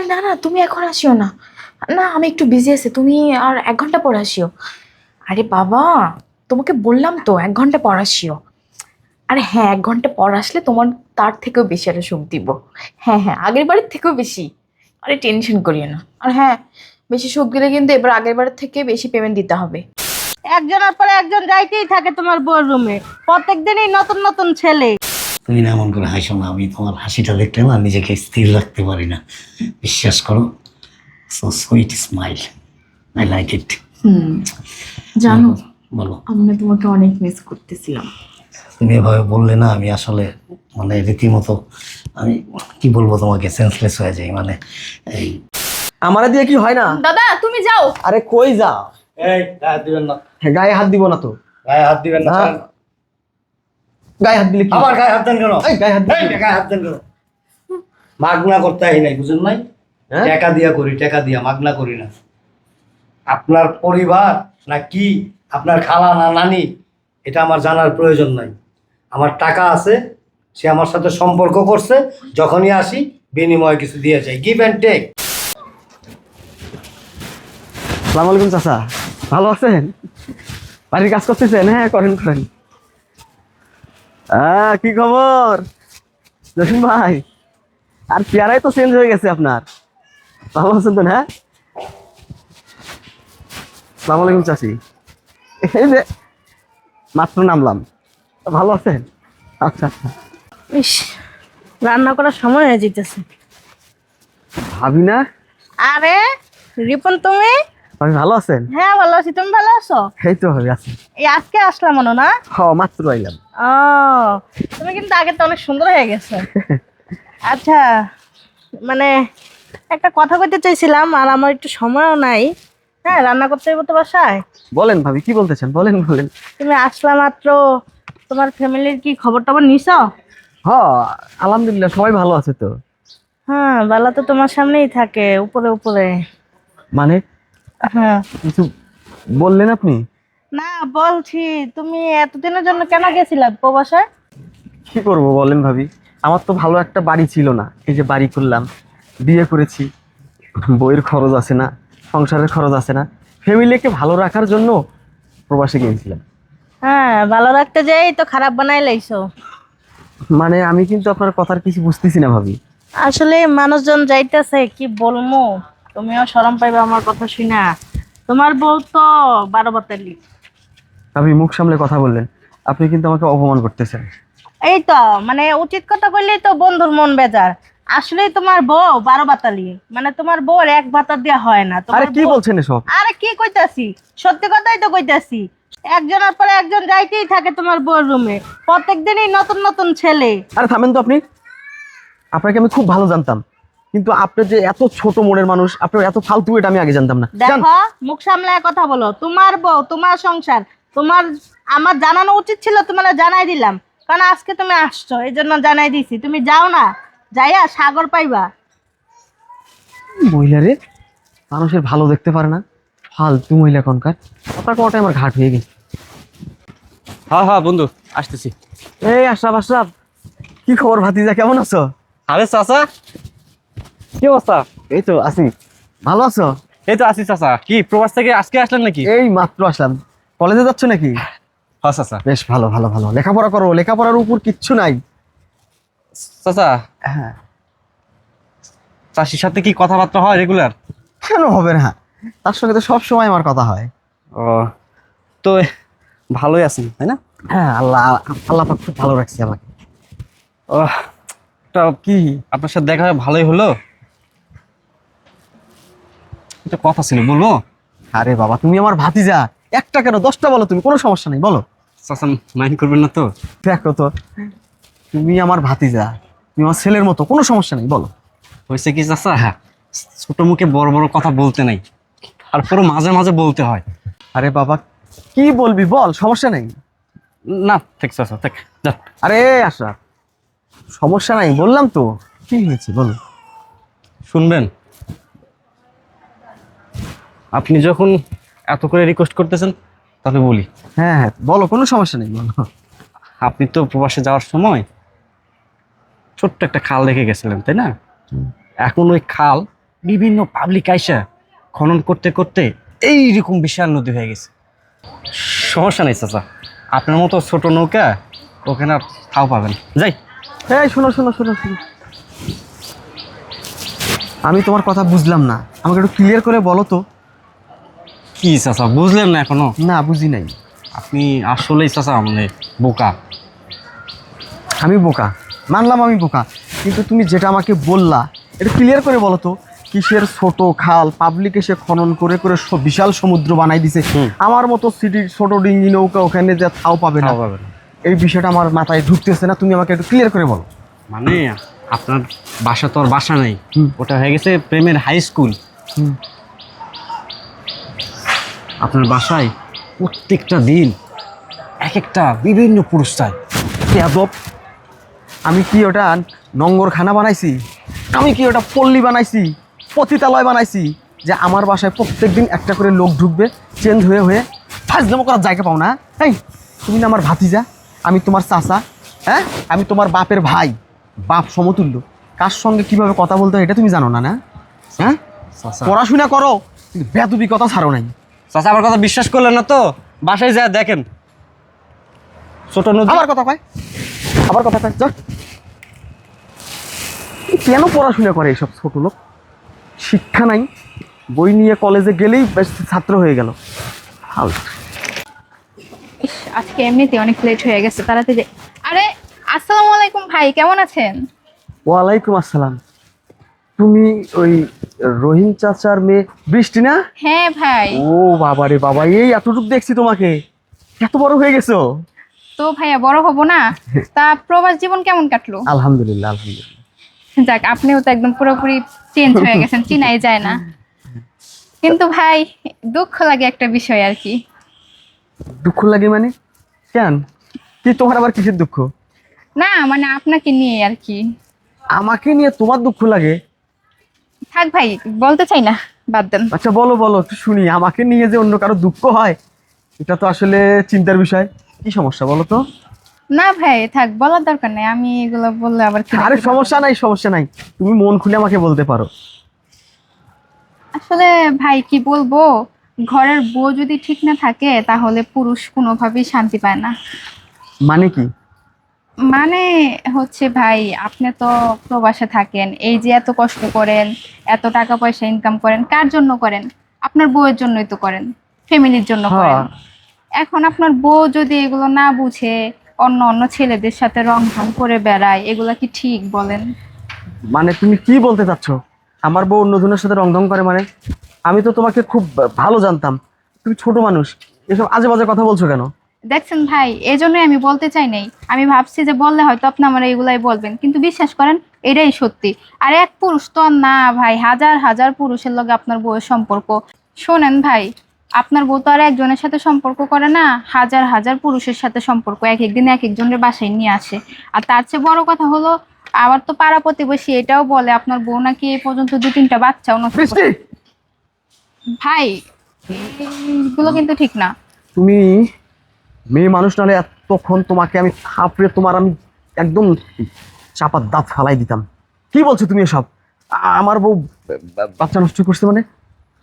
আরে না না, তুমি এখন আসিও না। না, আমি একটু বিজি আছি, তুমি আর এক ঘণ্টা পর আসিও। আরে বাবা, তোমাকে বললাম তো, এক ঘণ্টা পর আসিও। আরে হ্যাঁ এক ঘণ্টা পর আসলে তোমার, তার থেকেও বেশি আরও সুখ দিব। হ্যাঁ হ্যাঁ আগের বারের থেকেও বেশি। আরে টেনশন করিও না। আর হ্যাঁ বেশি সুখ দিলে কিন্তু এবার আগের বারের থেকে বেশি পেমেন্ট দিতে হবে। একজনের পরে একজন যাইতেই থাকে তোমার বউর রুমে প্রত্যেক দিনই নতুন নতুন ছেলে। তুমি না এমন করে হাসো না আমি তোমার হাসিটা দেখলে না নিজেকে স্থির রাখতে পারি না। বিশ্বাস করো so sweet smile I like it hmm জানো বলো আমি তোমাকে অনেক মিস করতেছিলাম। তুমি এভাবে বললে না আমি আসলে মানে রীতিমতো আমি কি বলব তোমাকে সেন্সলেস হয়ে যাই মানে এই আমারে দিয়ে কি হয় না? দাদা তুমি যাও। আরে কই যা এই গায়ে দিবেন না। হ্যাঁ, গায়ে হাত দিব না তো। গায়ে হাত দিবেন না না। গায়ে হাত দিলে আবার গায়ে হাত দেন কেন? এই, গায়ে হাত কি? গায়ে হাত দেন কেন? মাগনা করতে আই নাই বুঝেন নাই? হ্যাঁ? টাকা দিয়া করি টাকা দিয়া মাগনা করি না। আপনার পরিবার না কি? আপনার খালা না নানি? এটা আমার জানার প্রয়োজন নাই। আমার টাকা আছে সে আমার সাথে সম্পর্ক করছে যখনই আসি বিনিময়ে কিছু দিয়ে যায় গিভ অ্যান্ড টেক সালাম আলাইকুম চাচা। ভালো আছেন? বাড়ির কাজ করতেছেন? হ্যাঁ করেন করেন। আহ, কি খবর? জসিম ভাই আর পেয়ারাই তো চেঞ্জ হয়ে গেছে আপনার। ভালো আছেন তো হ্যাঁ সালাম আলাইকুম চাচি। এই যে মাত্র নামলাম। ভালো আছেন? আচ্ছা আচ্ছা। ইস রান্না করার সময় হয়ে যেতেছে ভাবি না? আরে রিপন তুমি? ভাবি ভালো আছেন? হ্যাঁ ভালো আছি। তুমি ভালো আছো? এই তো ভাবি আছি। এই আজকে আসলাম মনে না? হ মাত্র আইলাম। ও তুমি কিন্তু আগে তো অনেক সুন্দর হয়ে গেছো। আচ্ছা মানে একটা কথা কইতে চাইছিলাম আর আমার একটু সময়ও নাই। হ্যাঁ রান্না করতে হবে তো বাসায়? বলেন ভাবি কি বলতেছেন? বলেন বলেন। তুমি আসলা মাত্র তোমার ফ্যামিলির কি খবর টবর নিছ? হ আলহামদুলিল্লাহ সবাই ভালো আছে তো। হ্যাঁ বেলা তো তোমার সামনেই থাকে উপরে উপরে। মানে? হ্যাঁ। কিছু বললেন আপনি? না বলছি তুমি এতদিনের জন্য কেন গেছিলা প্রবাসে? কি করব বলেন ভাবি আমার তো ভালো একটা বাড়ি ছিল না এই যে বাড়ি করলাম বিয়ে করেছি বইয়ের খরচ আছে না সংসারের খরচ আছে না ফ্যামিলিকে ভালো রাখার জন্য প্রবাসে গিয়েছিলাম। হ্যাঁ ভালো রাখতে যাই তো খারাপ বানাই লাইছো। মানে আমি কিন্তু আপনার কথার কিছু বুঝতেছি না ভাবি। আসলে মানুষজন যাইতেছে কি বলমু? তুমিও শরম পাইবে আমার কথা শুনা। তোমার বউ তো বারো বাতালি আপনি মুখ সামলে কথা বললেন। আপনি কিন্তু আমাকে অপমান করতেছেন। এই তো মানে উচিত কথা কইলেই তো বন্ধুর মন বেজার। আসলে তোমার বউ বারো বাতালি মানে তোমার বউর এক বাতা দেওয়া হয় না। আরে কি বলছেন এসব? আরে কি কইতাছি? সত্যি কথাই তো কইতাছি। একজনের পরে একজন যাইতেই থাকে তোমার বউর রুমে প্রত্যেক দিনই নতুন নতুন ছেলে। আরে থামেন তো আপনি। আপনাকে আমি খুব ভালো জানতাম। কিন্তু আপনি যে এত ছোট মনের মানুষ আপনার এত ফালতু এটা আমি আগে জানতাম না। দেখো মুখ সামলায় কথা বলো। তোমার বউ তোমার সংসার তোমার আমার জানানো উচিত ছিল তোমার জানাই দিলাম। কারণ আজকে তুমি আসছো এই জন্য জানাই দিছি। তুমি যাও না যাইয়া সাগর পাইবা। মহিলা রে মানুষের ভালো দেখতে পারে না। ফালতু মহিলা কোনকার। কথা কটা আমার ঘাট হয়ে গেছে। হ্যাঁ হ্যাঁ বন্ধু আসতেছি। এই আশরাফ আশরাফ কি খবর ভাতিজা? কেমন আছো? আরে চাচা কি অবস্থা? এই তো আছি। ভালো আছো? এই তো আসি চাচা। কি প্রবাস থেকে আজকে আসলেন নাকি? এই মাত্র আসলাম। কলেজে যাচ্ছ নাকি? হ্যাঁ চাচা। বেশ ভালো ভালো ভালো। লেখাপড়া করো। লেখাপড়ার উপর কিচ্ছু নাই। চাচা হ্যাঁ। চাষির সাথে কি কথাবার্তা হয় রেগুলার? কেন হবে না? তার সঙ্গে তো সব সময় আমার কথা হয়। ও তো ভালোই আছেন তাই না? হ্যাঁ আল্লাহ আল্লাহ পাক খুব ভালো রাখছে আমাকে। ও তা কি আপনার সাথে দেখা হয়ে ভালোই হলো? একটা কথা ছিল বলব আরে বাবা তুমি আমার ভাতিজা একটা কেন? দশটা বলো তুমি কোনো সমস্যা নেই বলো। চাচা মাইন্ড করবেন না তো? দেখো তো তুমি আমার ভাতিজা তুমি আমার ছেলের মতো কোনো সমস্যা নেই বলো। হয়েছে কি চাচা? হ্যাঁ ছোট মুখে বড় বড় কথা বলতে নাই তারপরে মাঝে মাঝে বলতে হয়। আরে বাবা কি বলবি বল সমস্যা নেই। না ঠিক চাচা ঠিক আরে আশরাফ সমস্যা নাই বললাম তো কি হয়েছে বলো। শুনবেন আপনি যখন এত করে রিকোয়েস্ট করতেছেন তাহলে বলি। হ্যাঁ হ্যাঁ বলো কোনো সমস্যা নেই বলো। আপনি তো প্রবাসে যাওয়ার সময় ছোট্ট একটা খাল রেখে গেছিলেন তাই না? এখন ওই খাল বিভিন্ন পাবলিক আইসা খনন করতে করতে এইরকম বিশাল নদী হয়ে গেছে। সমস্যা নেই চাচা। আপনার মতো ছোট নৌকা ওখানে আর তাও পাবেন। যাই। এই শোনো শোনো শোনো শোনো। আমি তোমার কথা বুঝলাম না। আমাকে একটু ক্লিয়ার করে বলো তো কি চাচা বুঝলেন না এখনও? না বুঝি নাই। আপনি আসলেই চাচা মানে বোকা। আমি বোকা? মানলাম আমি বোকা। কিন্তু তুমি যেটা আমাকে বললা এটা ক্লিয়ার করে বলো তো কিসের ছোট খাল পাবলিক এসে খনন করে করে স- বিশাল সমুদ্র বানাই দিছে। আমার মতো সিটির ছোট ডিঙ্গি নৌকা ওখানে যে থাও পাবে না এই বিষয়টা আমার মাথায় ঢুকতেছে না তুমি আমাকে একটু ক্লিয়ার করে বলো। মানে আপনার বাসা তো আর বাসা নেই। ওটা হয়ে গেছে প্রেমের হাই স্কুল। আপনার বাসায় প্রত্যেকটা দিন এক একটা বিভিন্ন চাই আমি কি ওটা নঙ্গরখানা বানাইছি? আমি কি ওটা পল্লী বানাইছি পতিতালয় বানাইছি যে আমার বাসায় প্রত্যেকদিন একটা করে লোক ঢুকবে চেঞ্জ হয়ে হয়ে ফাজলামো করার জায়গা পাও না? এই তুমি না আমার ভাতিজা আমি তোমার চাচা হ্যাঁ? আমি তোমার বাপের ভাই বাপ সমতুল্য। কার সঙ্গে কীভাবে কথা বলতে হয় এটা তুমি জানো না না? হ্যাঁ? পড়াশোনা করো কিন্তু বেদবি কথা ছাড়ো নাই। চাচা আমার কথা বিশ্বাস করলেন না তো? বাসায় যা দেখেন। ছোট নদী। আবার কথা কয়। আবার কথা কয়। যা কেন পড়াশোনা করে এইসব ছোট লোক? শিক্ষা নাই। বই নিয়ে কলেজে গেলেই বেশ ছাত্র হয়ে গেল। ফালতু। ইস, আজকে এমনিতে অনেক লেট হয়ে গেছে তাড়াতাড়ি আরে আসসালামু আলাইকুম ভাই কেমন আছেন? ওয়ালাইকুম আসসালাম। তুমি ওই রহিম চাচার মেয়ে। বৃষ্টি না? হ্যাঁ ভাই। ও বাবা রে বাবা এই এতটুকু দেখছি তোমাকে। এত বড় হয়ে গেছো। তো ভাইয়া বড় হব না? তা প্রবাস জীবন কেমন কাটলো? আলহামদুলিল্লাহ আলহামদুলিল্লাহ। যাক আপনিও তো একদম পুরোপুরি চেঞ্জ হয়ে গেছেন চিনাই যায় না। কিন্তু ভাই দুঃখ লাগে একটা বিষয় আর কি। দুঃখ লাগে মানে? কেন? কি তোমার আবার কিসের দুঃখ? না মানে আপনাকে নিয়ে আর কি। আমাকে নিয়ে তোমার দুঃখ লাগে? থাক ভাই বলতে চাই না বাদ দেন। আচ্ছা বলো বলো একটু শুনি। আমাকে নিয়ে যে অন্য কারও দুঃখ হয় এটা তো আসলে চিন্তার বিষয়। কি সমস্যা বলো তো? না ভাই থাক বলার দরকার নেই আমি এগুলো বললে আবার কি আরে সমস্যা নাই সমস্যা নাই। তুমি মন খুলে আমাকে বলতে পারো। আসলে ভাই কি বলব? ঘরের বউ যদি ঠিক না থাকে তাহলে পুরুষ কোনোভাবেই শান্তি পায় না। মানে কি? মানে হচ্ছে ভাই আপনি তো প্রবাসে থাকেন এই যে এত কষ্ট করেন এত টাকা পয়সা ইনকাম করেন কার জন্য করেন? আপনার বউয়ের জন্যই তো করেন ফ্যামিলির জন্য করেন। হ্যাঁ। এখন আপনার বউ যদি এগুলো না বুঝে অন্য অন্য ছেলেদের সাথে রং ঢং করে বেড়ায় এগুলা কি ঠিক বলেন? মানে তুমি কি বলতে চাচ্ছ? আমার বউ অন্য অন্যজনের সাথে রং রংধং করে মানে? আমি তো তোমাকে খুব ভালো জানতাম। তুমি ছোট মানুষ এসব আজে বাজে কথা বলছো কেন? দেখছেন ভাই এই জন্যই আমি বলতে চাই নাই। আমি ভাবছি যে বললে হয়তো আপনি আমার এগুলাই বলবেন কিন্তু বিশ্বাস করেন এটাই সত্যি। আর এক পুরুষ তো না ভাই হাজার হাজার পুরুষের লগে আপনার বউয়ের সম্পর্ক। শোনেন ভাই আপনার বউ তো আর একজনের সাথে সম্পর্ক করে না হাজার হাজার পুরুষের সাথে সম্পর্ক এক একদিন এক একজনের বাসায় নিয়ে আসে। আর তার চেয়ে বড় কথা হলো আবার তো পাড়া প্রতিবেশী এটাও বলে আপনার বউ নাকি এই পর্যন্ত দু তিনটা বাচ্চাও নষ্ট ভাই এগুলো কিন্তু ঠিক না। তুমি মেয়ে মানুষ নাহলে এতক্ষণ তোমাকে আমি থাপড়ে তোমার আমি একদম চাপার দাঁত ফালাই দিতাম। কি বলছো তুমি এসব? আমার বউ বাচ্চা নষ্ট করছে মানে?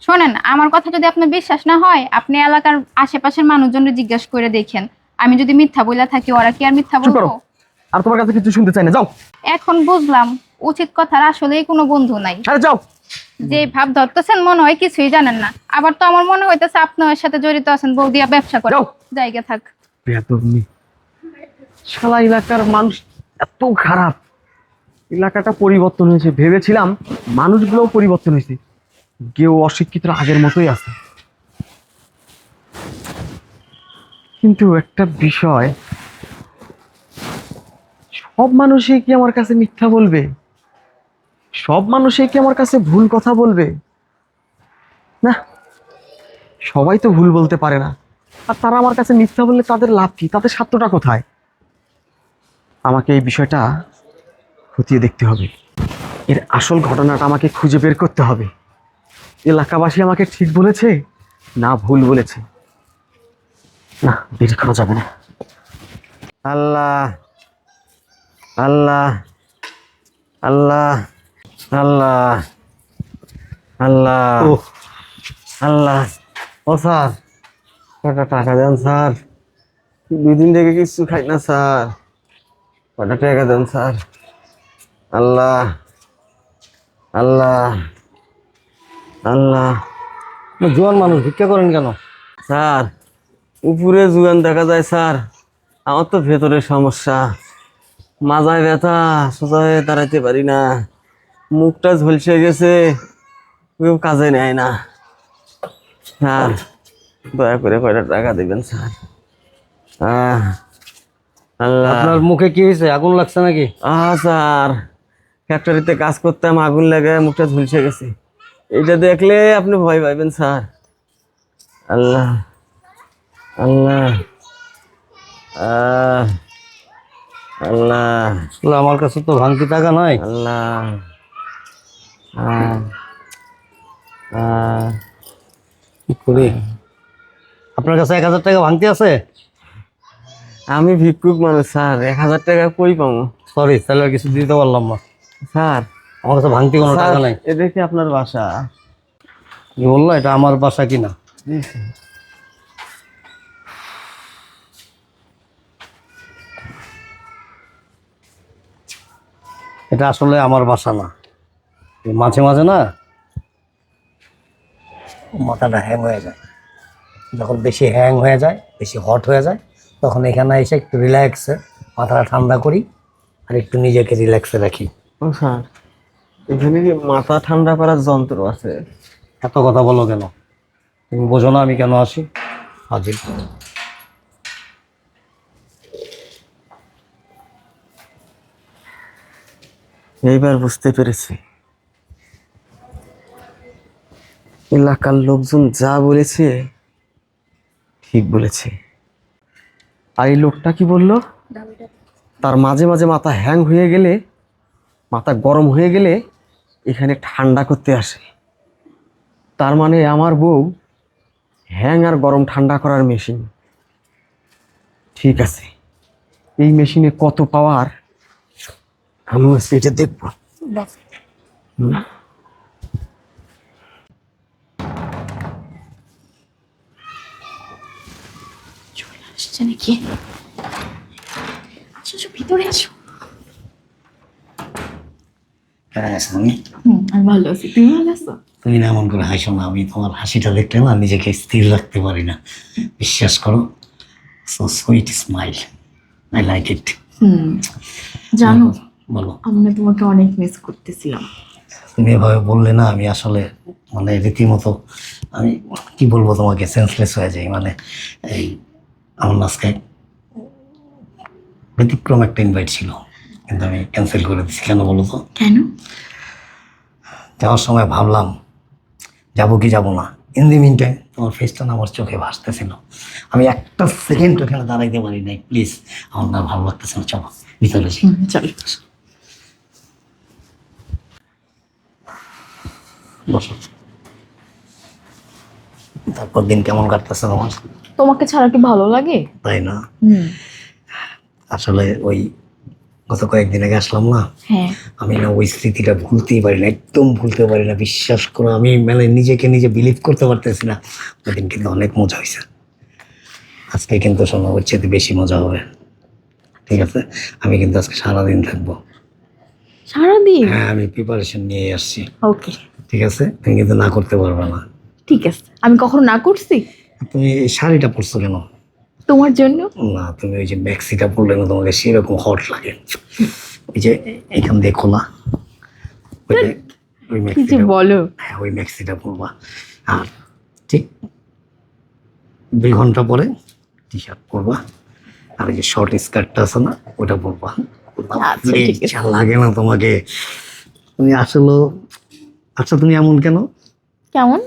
শোনেন আমার কথা যদি আপনার বিশ্বাস না হয় আপনি এলাকার আশেপাশের মানুষজনকে জিজ্ঞাসা করে দেখেন। আমি যদি মিথ্যা বইলা থাকি ওরা কি আর মিথ্যা চুপ করো। বলব? আর তোমার কাছে কিছু শুনতে চাই না যাও। এখন বুঝলাম উচিত কথার আসলেই কোনো বন্ধু নাই। আরে যাও। যে ভাব ধরতেছেন মনে হয় কিছুই জানেন না। আবার তো আমার মনে হইতেছে আপনি ওর সাথে জড়িত আছেন বৌদিয়া ব্যবসা করে যাও। জায়গা থাক। বেদবনি শালা এলাকার মানুষ এত খারাপ। এলাকাটা পরিবর্তন হয়েছে। ভেবেছিলাম মানুষগুলোও পরিবর্তন হয়েছে। কেউ অশিক্ষিত আগের মতোই আছে। কিন্তু একটা বিষয়, সব মানুষই কি আমার কাছে মিথ্যা বলবে? সব মানুষই কি আমার কাছে ভুল কথা বলবে? না, সবাই তো ভুল বলতে পারে না। আর তারা আমার কাছে মিথ্যা বললে তাদের লাভ কি? তাদের স্বার্থটা কোথায়? আমাকে এই বিষয়টা খতিয়ে দেখতে হবে। এর আসল ঘটনাটা আমাকে খুঁজে বের করতে হবে। এলাকাবাসী আমাকে ঠিক বলেছে না ভুল বলেছে? না দেরি করা যাবে না। আল্লাহ আল্লাহ আল্লাহ আল্লাহ আল্লাহ আল্লাহ। ও স্যার। কটা টাকা দেন, স্যার? দুই দিন থেকে কিছু খাই না, স্যার। কটা টাকা দেন, স্যার? আল্লাহ আল্লাহ আল্লাহ। জোয়ান মানুষ, ভিক্ষা করেন কেন? স্যার, উপরে জুয়ান দেখা যায়, স্যার। আমার তো ভেতরে সমস্যা। মাজায় ব্যথা, সোজা হয়ে দাঁড়াইতে পারি না। মুখটা ঝলসে গেছে, কেউ কাজে নেয় না। স্যার দয়া করে কয়টা টাকা দেবেন স্যার? আল্লাহ। আপনার মুখে কি হয়েছে? আগুন লাগছে নাকি? আহ স্যার। ফ্যাক্টরিতে কাজ করতাম আগুন লাগে মুখটা ঝুলসে গেছে। এটা দেখলে আপনি ভয় পাইবেন স্যার। আল্লাহ আল্লাহ আল্লাহ। আসলে আমার কাছে তো ভাঙতি টাকা নাই। আল্লাহ আহ, আহ, কি করি? আপনার কাছে এক হাজার টাকা ভাঙতি আছে? আমি ভিক্ষুক মানুষ স্যার। এক হাজার টাকা কই পাবো? সরি তাহলে আর কিছু দিতে পারলাম না। স্যার। আমার কাছে ভাঙতি কোনো টাকা নাই। এটা কি আপনার বাসা। বলল? এটা আমার বাসা কিনা? এটা আসলে আমার বাসা না। মাঝে মাঝে না মাথাটা হ্যাং হয়ে যায়। যখন বেশি হ্যাং হয়ে যায় বেশি হট হয়ে যায় তখন এখানে এসে একটু রিল্যাক্সে মাথাটা ঠান্ডা করি আর একটু নিজেকে রিল্যাক্সে রাখি। স্যার এখানে কি মাথা ঠান্ডা করার যন্ত্র আছে? এত কথা বলো কেন? তুমি বোঝো না আমি কেন আসি? হাজির। এইবার বুঝতে পেরেছি। এলাকার লোকজন যা বলেছে ঠিক বলেছে। আর এই লোকটা কি বলল? তার মাঝে মাঝে মাথা হ্যাং হয়ে গেলে মাথা গরম হয়ে গেলে এখানে ঠান্ডা করতে আসে। তার মানে আমার বউ হ্যাং আর গরম ঠান্ডা করার মেশিন ঠিক আছে এই মেশিনে কত পাওয়ার আমিও সেটা দেখব। আসছে নাকি? ভিতরে আসো। আমি হুম আমি ভালো আছি। তুমি ভালো আছো? তুমি না এমন করে হাসো না আমি তোমার হাসিটা দেখলে না নিজেকে স্থির রাখতে পারি না। বিশ্বাস করো so sweet smile I like it জানো বলো আমি তোমাকে অনেক মিস করতেছিলাম। তুমি এভাবে বললে না আমি আসলে মানে রীতিমতো আমি কি বলব তোমাকে সেন্সলেস হয়ে যাই। মানে এই আমার আজকে ব্যতিক্রম একটা ইনভাইট ছিল কিন্তু আমি ক্যান্সেল করে দিচ্ছি কেন বলো তো? কেন? যাওয়ার সময় ভাবলাম যাব কি যাব না। ইন দি মিন টাইম তোমার ফেসটা না আমার চোখে ভাসতেছিল। আমি একটা সেকেন্ড ওখানে দাঁড়াইতে পারি নাই। প্লিজ আমার না ভালো লাগতেছে না। চলো ভিতরে। চলো। বসো। তারপর দিন কেমন কাটতেছে তোমার? তোমাকে ছাড়া কি ভালো লাগে? তাই না? আসলে ওই গত কয়েকদিন আগে আসলাম না? হ্যাঁ। আমি না ওই স্মৃতিটা ভুলতেই পারি না একদম ভুলতে পারি না বিশ্বাস করো আমি মানে নিজেকে নিজে বিলিভ করতে পারতেছি না। ওই দিন কিন্তু অনেক মজা হয়েছে। আজকে কিন্তু শোনো হচ্ছে বেশি মজা হবে। ঠিক আছে? আমি কিন্তু আজকে সারাদিন থাকব। সারাদিন? হ্যাঁ আমি প্রিপারেশন নিয়ে আসছি। ওকে ঠিক আছে? তুমি কিন্তু না করতে পারবে না। ঠিক আছে। আমি কখনো না করছি? তুমি এই শাড়িটা পরছো কেন? তোমার জন্য? না তুমি ওই যে ম্যাক্সিটা পরলে না তোমাকে সেরকম হট লাগে। ওই যে এখান দিয়ে খোলা। ওই যে ওই ম্যাক্সিটা বলো? হ্যাঁ ওই ম্যাক্সিটা পরবা। আর ঠিক দুই ঘণ্টা পরে টি শার্ট পরবা। আর ওই যে শর্ট স্কার্টটা আছে না ওটা পরবা। আছে। লাগে না তোমাকে। তুমি আসলে আচ্ছা তুমি এমন কেন? কেমন?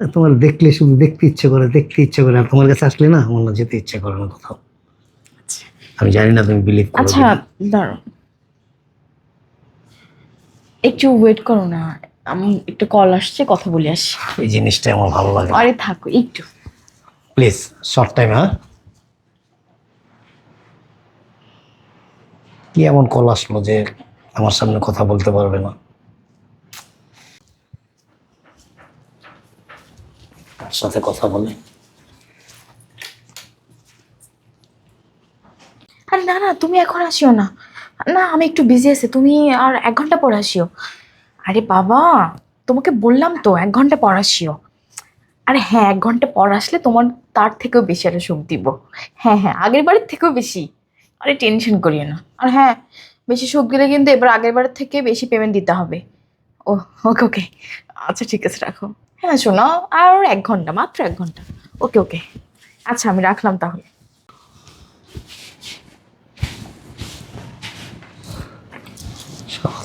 তোমার দেখলে শুধু দেখতে ইচ্ছে করে দেখতে ইচ্ছে করে আর তোমার কাছে আসলে না আমার না যেতে ইচ্ছে করে না কোথাও। আমি জানি না তুমি বিলিভ করো আচ্ছা দাঁড়ো একটু ওয়েট করো না আমি একটু কল আসছে কথা বলি আসি। এই জিনিসটা আমার ভালো লাগে আরে থাকো একটু। প্লিজ শর্ট টাইম হ্যাঁ? কি এমন কল আসলো যে আমার সামনে কথা বলতে পারবে না? তার সাথে কথা বলে। আরে না না, তুমি এখন আসিও না। না, আমি একটু বিজি আছি, তুমি আর এক ঘণ্টা পর আসিও। আরে বাবা, তোমাকে বললাম তো, এক ঘণ্টা পর আসিও। আরে হ্যাঁ এক ঘণ্টা পর আসলে তোমার, তার থেকেও বেশি একটা সুখ দিব। হ্যাঁ হ্যাঁ আগের বারের থেকেও বেশি। আরে টেনশন করিও না। আর হ্যাঁ বেশি সুখ দিলে কিন্তু এবার আগের বারের থেকে বেশি পেমেন্ট দিতে হবে। ও ওকে ওকে। আচ্ছা ঠিক আছে, রাখো। হ্যাঁ শোনো, আর এক ঘণ্টা, মাত্র এক ঘণ্টা। ওকে ওকে। আচ্ছা আমি রাখলাম তাহলে।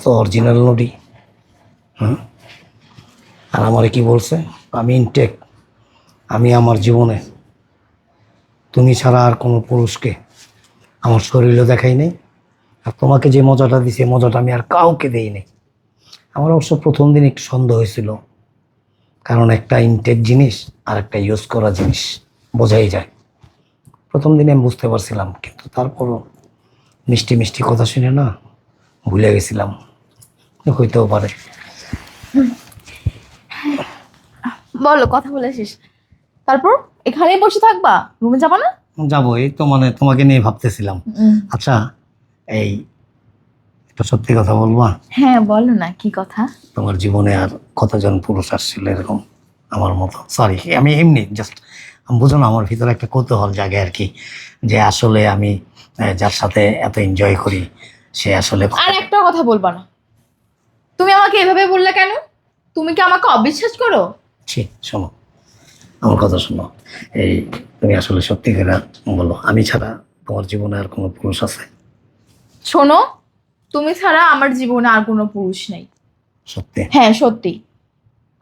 অরিজিনাল নদী। হুম? আর আমারে কি বলছে? আমি ইনটেক আমি আমার জীবনে। তুমি ছাড়া আর কোনো পুরুষকে আমার শরীরও দেখাই নেই। আর তোমাকে যে মজাটা দিছে, মজাটা আমি আর কাউকে দেই নাই। আমার অবশ্য প্রথম দিন একটু সন্দেহ হয়েছিল। কারণ একটা ইনটেক জিনিস আর একটা ইউজ করা জিনিস বোঝাই যায়। প্রথম দিনে আমি বুঝতে পারছিলাম কিন্তু তারপরও মিষ্টি মিষ্টি কথা শুনে না ভুলে গেছিলাম। হইতেও পারে। বলো কথা বলে শেষ। তারপর? এখানেই বসে থাকবা? রুমে যাবা না? যাব এই তো মানে তোমাকে নিয়ে ভাবতেছিলাম। আচ্ছা এই একটা সত্যি কথা বলবা হ্যাঁ বলো না কি কথা? তোমার জীবনে আর কতজন পুরুষ আসছিল এরকম আমার মতো? সরি আমি এমনি জাস্ট বুঝো না আমার ভিতরে একটা কৌতূহল জাগে আর কি যে আসলে আমি যার সাথে এত এনজয় করি সে আসলে আর একটা কথা বলবা না। তুমি আমাকে এভাবে বললে কেন? তুমি কি আমাকে অবিশ্বাস করো? ছি শোনো আমার কথা শোনো এই তুমি আসলে সত্যি করে বলো আমি ছাড়া তোমার জীবনে আর কোনো পুরুষ আছে? শোনো তুমি ছাড়া আমার জীবনে আর কোনো পুরুষ নেই। সত্যি? হ্যাঁ সত্যি।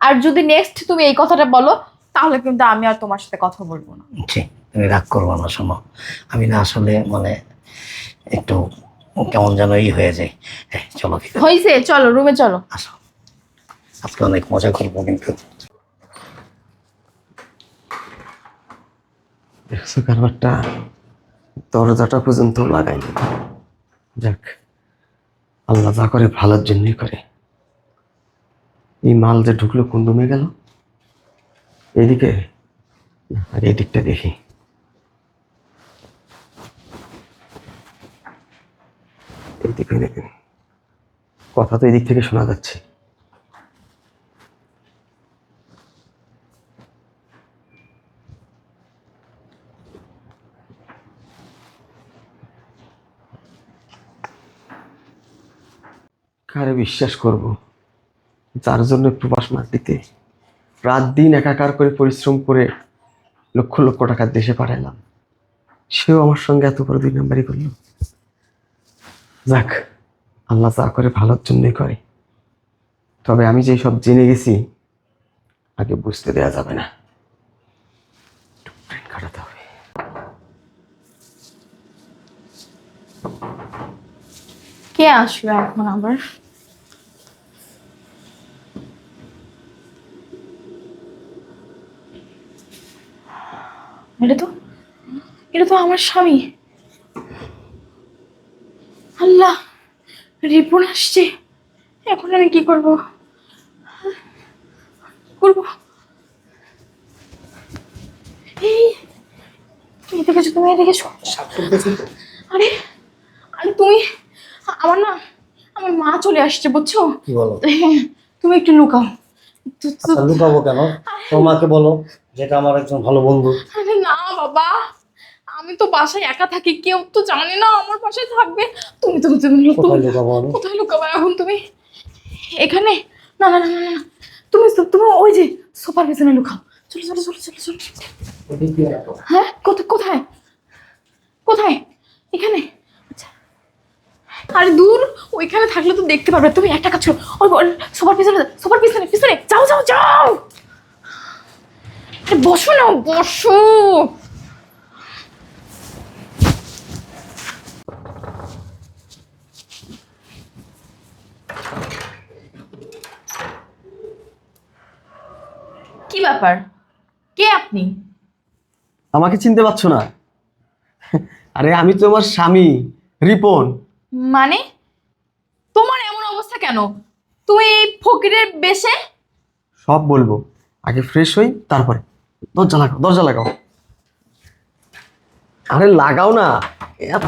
আর যদি নেক্সট তুমি এই কথাটা বলো তাহলে কিন্তু আমি আর তোমার সাথে কথা বলব না। ছি তুমি রাগ করব না শোনো। আমি না আসলে মানে একটু কেমন যেন ই হয়ে যায় এই, চলো ভিতরে হয়েছে চলো রুমে চলো। আসো। আজকে অনেক মজা করব কিন্তু। দেখছ কারবারটা? দরজাটা পর্যন্ত লাগাইনি। যাক। আল্লাহ যা করে ভালোর জন্যই করে। এই মাল যে ঢুকলো, কোন গেল? এদিকে? আর এদিকটা দেখি। এদিকে কথা তো এদিক থেকে শোনা যাচ্ছে। কারে বিশ্বাস করব। যার জন্য প্রবাস মাটিতে রাত দিন একাকার করে পরিশ্রম করে লক্ষ লক্ষ টাকা দেশে পাঠালাম সেও আমার সঙ্গে এত বড় দুই নাম্বারই করল। যাক, আল্লাহ যা করে ভালোর জন্যই করে। তবে আমি যে সব জেনে গেছি, আগে বুঝতে দেয়া যাবে না। কে আসবে এখন আবার? এটা তো এটা তো আমার স্বামী। আল্লাহ রিপন আসছে। এখন আমি কি করব? করব? এই তুমি দেখেছ তুমি দেখেছ? আরে আরে তুমি আমার না আমার মা চলে আসছে বুঝছ? কি বলো? তুমি একটু লুকাও। আচ্ছা লুকাবো কেন? তোমাকে বলো যেটা আমার একজন ভালো বন্ধু। না বাবা। আমি তো বাসায় একা থাকি কেউ তো জানে না আমার বাসায় থাকবে। তুমি তুমি তুমি। কোথায় লুকাবো এখন তুমি? এখানে? না না না না না। তুমি তুমি ওই যে সোফার পেছনে লুকাও। চলো চলো চলো চলো চলো। হ্যাঁ? কোথায় কোথায়? কোথায়? এখানে? আচ্ছা। আরে দূর ওইখানে থাকলে তো দেখতে পারবে। তুমি একটা কাজ করো। ওই সোফার পিছনে সোফার পিছনে পিছনে। যাও যাও যাও! বসো না বসো। কি ব্যাপার? কে আপনি? আমাকে চিনতে পারছ না। আরে আমি তো আমার স্বামী রিপন। মানে? তোমার এমন অবস্থা কেন? তুমি এই ফকিরের বেশে? সব বলব। আগে ফ্রেশ হই তারপরে। দরজা লাগাও দরজা লাগাও। আরে লাগাও না এত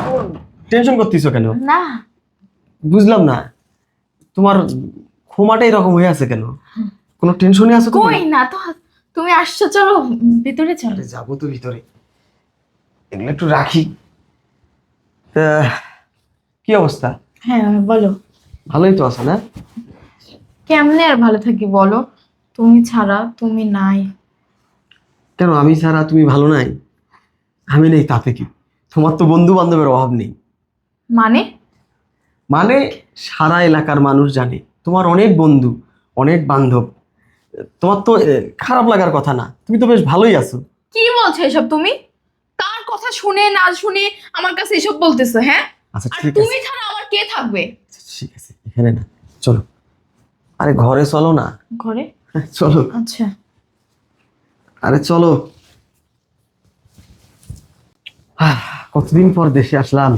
টেনশন করতেছো কেন? না। বুঝলাম না তোমার ক্ষমাটা এরকম হয়ে আছে কেন? কোনো টেনশনে আছো তুমি কই না তো তুমি আসছো চলো ভিতরে চলো। যাব তো ভিতরে। এগুলো একটু রাখি। তা, কি অবস্থা? হ্যাঁ বলো। ভালোই তো আছো না? কেমনে আর ভালো থাকি বলো? তুমি ছাড়া তুমি নাই। কেন আমি ছাড়া তুমি ভালো নাই? আমি নেই তাতে কি? তোমার তো বন্ধু বান্ধবের অভাব নেই। মানে? মানে সারা এলাকার মানুষ জানে তোমার অনেক বন্ধু অনেক বান্ধব। তোমার তো খারাপ লাগার কথা না তুমি তো বেশ ভালোই আছো। কি বলছো এসব তুমি? কার কথা শুনে না শুনে আমার কাছে এসব বলতেছো হ্যাঁ? আচ্ছা আর ঠিক তুমি আছে ছাড়া আমার কে থাকবে? ঠিক আছে এখানে না চলো। আরে ঘরে চলো না। ঘরে? চলো। আচ্ছা। আরে চলো। কতদিন পর দেশে আসলাম?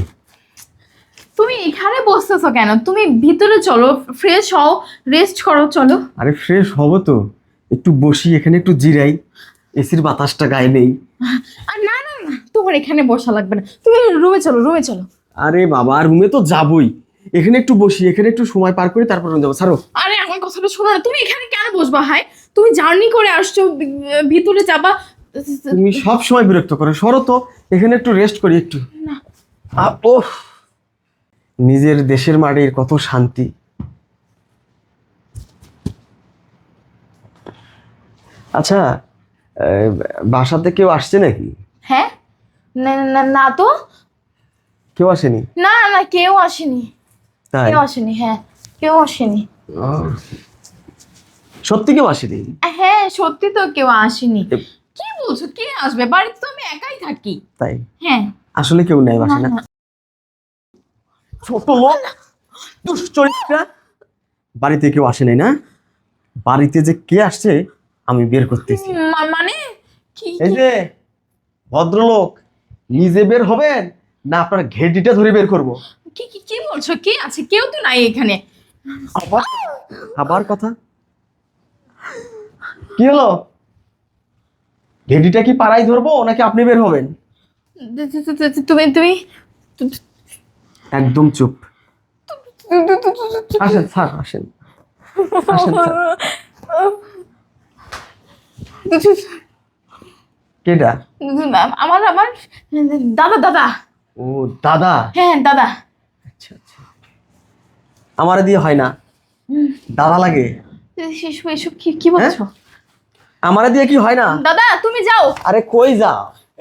তুমি এখানে বসতেছো কেন? তুমি ভিতরে চলো ফ্রেশ হও রেস্ট করো চলো। আরে ফ্রেশ হব তো। একটু বসি এখানে একটু জিরাই। এসির বাতাসটা গায়ে নেই। আর না না না তোমার এখানে বসা লাগবে না। তুমি রুমে চলো রুমে চলো। আরে বাবা আর রুমে তো যাবই। এখানে একটু বসি এখানে একটু সময় পার করি তারপর রুমে যাব। ছাড়ো। আরে আমার কথাটা শোনো না। তুমি এখানে কেন বসবা হাই তুমি জার্নি করে আসছো ভিতরে যাবা। তুমি সব সময় বিরক্ত করো। সরো তো এখানে একটু রেস্ট করি একটু। না। ও নিজের দেশের মাটির কত শান্তি। আচ্ছা বাসাতে কেউ আসছে নাকি? হ্যাঁ? না না না তো। কেউ আসেনি? না না কেউ আসেনি। কেউ আসেনি হ্যাঁ। কেউ আসেনি। সত্যি কেউ আসেনি? হ্যাঁ সত্যি তো কেউ আসেনি। কি বলছো? কে আসবে? বাড়িতে তো আমি একাই থাকি। তাই? হ্যাঁ। আসলে কেউ নেই বাসে না। ছোট লোক দুশ্চরিত্রা। বাড়িতে কেউ আসে নাই না? বাড়িতে যে কে আসছে আমি বের করতেছি। মানে? কি? এই যে ভদ্রলোক নিজে বের হবেন না আপনার ঘেটিটা ধরে বের করব? কি কি কি বলছো? কে আছে? কেউ তো নাই এখানে। আবার আবার কথা? কি হলো? ঘেটিটা কি পাড়ায় ধরবো নাকি আপনি বের হবেন? তুমি তুমি। একদম চুপ। আসেন স্যার আসেন। আসেন কেটা আমার আমার দাদা দাদা। ও দাদা? হ্যাঁ দাদা। আচ্ছা আচ্ছা। আমারে দিয়ে হয় না। দাদা লাগে। এসব এসব কি কি বলছো? আমারে দিয়ে কি হয় না? দাদা তুমি যাও। আরে কই যা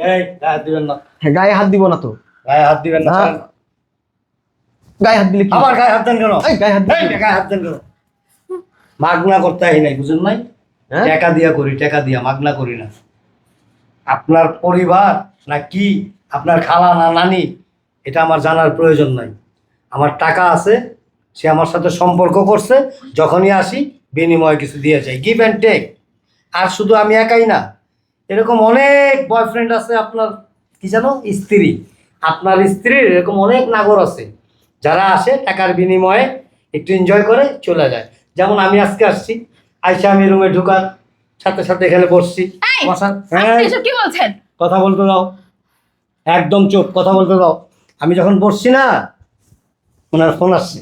এই গায়ে হাত দিবেন না। হ্যাঁ, গায়ে হাত দিব না তো। গায়ে হাত দিবেন না না। গায়ে হাত দিলে কি? আবার গায়ে হাত দেন কেন? এই, গায়ে হাত দিলে গায়ে হাত দেন কেন? মাগনা করতে আই নাই বুঝুন নাই? হ্যাঁ? টাকা দিয়া করি টাকা দিয়া মাগনা করি না। আপনার পরিবার না কি? আপনার খালা না নানি? এটা আমার জানার প্রয়োজন নাই। আমার টাকা আছে সে আমার সাথে সম্পর্ক করছে যখনই আসি বিনিময়ে কিছু দিয়ে যায় গিভ অ্যান্ড টেক আর শুধু আমি একাই না এরকম অনেক বয়ফ্রেন্ড আছে আপনার কি জানো স্ত্রী। আপনার স্ত্রীর এরকম অনেক নাগর আছে যারা আসে টাকার বিনিময়ে একটু এনজয় করে চলে যায়। যেমন আমি আজকে আসছি আইসা আমি রুমে ঢুকার সাথে সাথে এখানে বসছি। হ্যাঁ। এসব কি বলছেন? কথা বলতে দাও। একদম চুপ কথা বলতে দাও। আমি যখন বসছি না ওনার ফোন আসছে।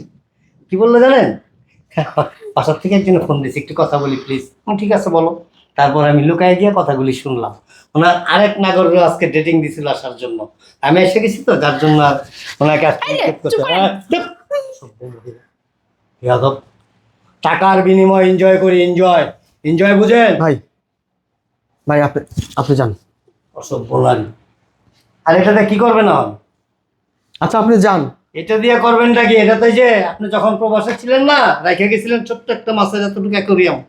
কি বলল জানেন? বাসার থেকে একজন ফোন দিয়েছি একটু কথা বলি প্লিজ ঠিক আছে বলো। তারপর আমি লুকায় গিয়ে কথাগুলি শুনলাম। ওনার আরেক নাগরকে আজকে ডেটিং দিছিল আসার জন্য। আমি এসে গেছি তো যার জন্য আর ওনাকে আজকে এই যে, reject করতে- চুপ। করেন। হ্যাঁ, টাকার বিনিময় এনজয় করি এনজয় এনজয় বুঝেন? ভাই ভাই আপনি আপনি যান। অসভ্য নারী। আর এটাতে কি করবে না আচ্ছা আপনি যান। এটা দিয়ে করবেনটা কি? এটাতে যে আপনি যখন প্রবাসে ছিলেন না রেখে গেছিলেন ছোট্ট একটা মাছের এতটুকু অ্যাকোরিয়াম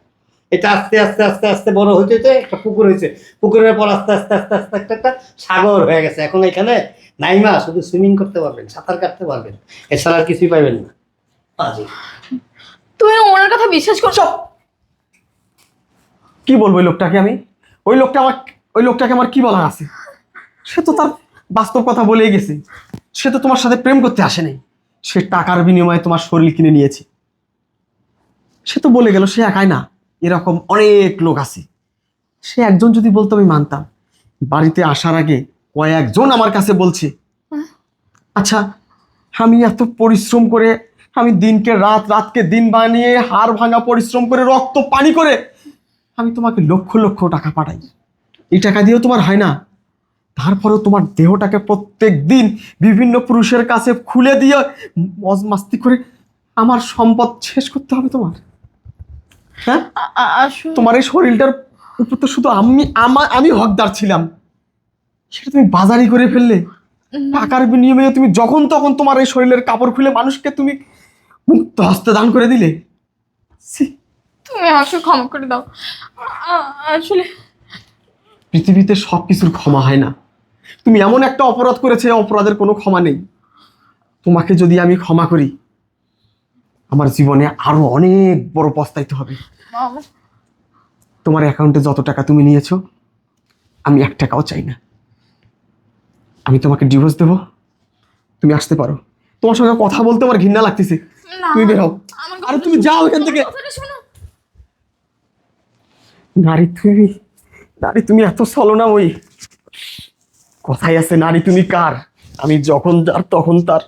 এটা আস্তে আস্তে আস্তে আস্তে বড় হইতে হইতে একটা পুকুর হয়েছে পুকুরের পর আস্তে আস্তে আস্তে আস্তে একটা একটা সাগর হয়ে গেছে। এখন এখানে নাইমা শুধু সুইমিং করতে পারবেন সাঁতার কাটতে পারবেন। এছাড়া আর কিছুই পাইবেন না। তুমি ওনার কথা বিশ্বাস করছ কি বলব ওই লোকটাকে আমি? ওই লোকটা আমার ওই লোকটাকে আমার কি বলার আছে? সে তো তার বাস্তব কথা বলেই গেছে। সে তো তোমার সাথে প্রেম করতে আসেনি সে টাকার বিনিময়ে তোমার শরীর কিনে নিয়েছে। সে তো বলে গেল সে একাই না। এরকম অনেক লোক আছে। সে একজন যদি বলতো, আমি মানতাম। বাড়িতে আসার আগে কয়েকজন আমার কাছে বলছে আচ্ছা আমি এত পরিশ্রম করে, আমি দিনকে রাত, রাতকে দিন বানিয়ে হাড় ভাঙা পরিশ্রম করে, রক্ত, পানি করে, আমি তোমাকে লক্ষ লক্ষ টাকা পাঠাই। এই টাকা দিয়েও তোমার হয় না। তারপরেও তোমার দেহটাকে প্রত্যেক দিন বিভিন্ন পুরুষের কাছে খুলে দিয়ে মজ মাস্তি করে আমার সম্পদ শেষ করতে হবে তোমার। হ্যাঁ? তোমার এই শরীরটার উপর তো শুধু আমি আমার আমি হকদার ছিলাম। সেটা তুমি বাজারি করে ফেললে। টাকার বিনিময়ে তুমি যখন তখন তোমার এই শরীরের কাপড় খুলে মানুষকে তুমি মুক্ত হস্তে দান করে দিলে। তুমি আমাকে ক্ষমা করে দাও। আসলে পৃথিবীতে সব কিছুর ক্ষমা হয় না। তুমি এমন একটা অপরাধ করেছে অপরাধের কোনো ক্ষমা নেই। তোমাকে যদি আমি ক্ষমা করি আমার জীবনে আরও অনেক বড় পস্তাইতে হবে। তোমার অ্যাকাউন্টে যত টাকা তুমি নিয়েছো আমি এক টাকাও চাই না। আমি তোমাকে ডিভোর্স দেবো। তুমি আসতে পারো। তোমার সঙ্গে কথা বলতে আমার ঘৃণা লাগতেছে। তুমি বের হও। আরে তুমি যাও এখান থেকে। নারী তুমি নারী তুমি এত চলো না ওই কথাই আছে নারী তুমি কার? আমি যখন যার তখন তার।